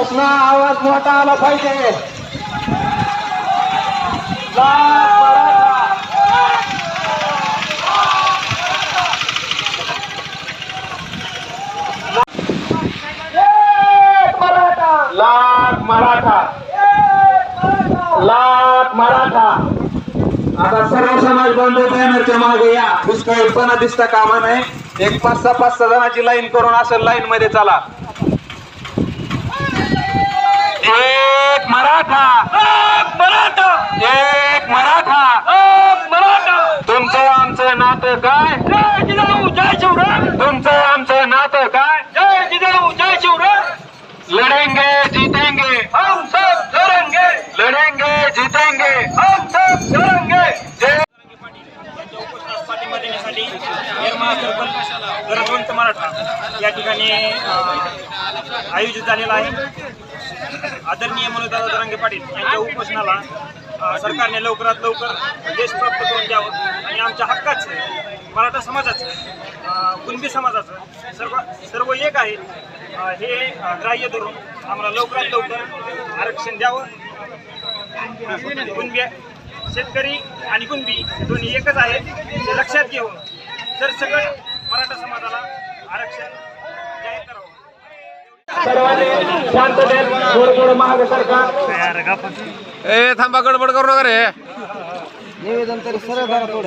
मराठा आला पाहिजे. लाख मराठा. लाख मराठा. मराठा. आता सर्व समाज बांधव बॅनरच्या मागे या. दुष्काळीपणा दिसता कामा नये. एक पाच सहा पाच सहा जणांची लाईन करून असं लाईन मध्ये चला. एक मराठा. एक मराठा. एक मराठा. एक मराठा. तुमचं आमचं नातं काय? जय जिजाऊ जय शिवराय. तुमचं आमचं नातं काय? जय जिजाऊ जय शिवराय. लढेंगे निर्मळा सर्कल गरजवंत मराठा या ठिकाणी आयोजित झालेला आहे. आदरणीय मनोजदादा दरांगे पाटील यांच्या उपोषणाला सरकारने लवकरात लवकर देश प्राप्त करून द्यावं. आणि आमच्या हक्काचं मराठा समाजाचं कुणबी समाजाचं सर्व सर्व एक आहे. हे ग्राह्य धरून आम्हाला लवकरात लवकर आरक्षण द्यावं. कुणबी शेतकरी आणि कुणबी दोन्ही एकच आहेत ते लक्षात घेऊन जर सगळं मराठा समाजाला आरक्षण जाहीर करावं. ए थांबा गडबड करू नका रे. निवेदन तरी सरळ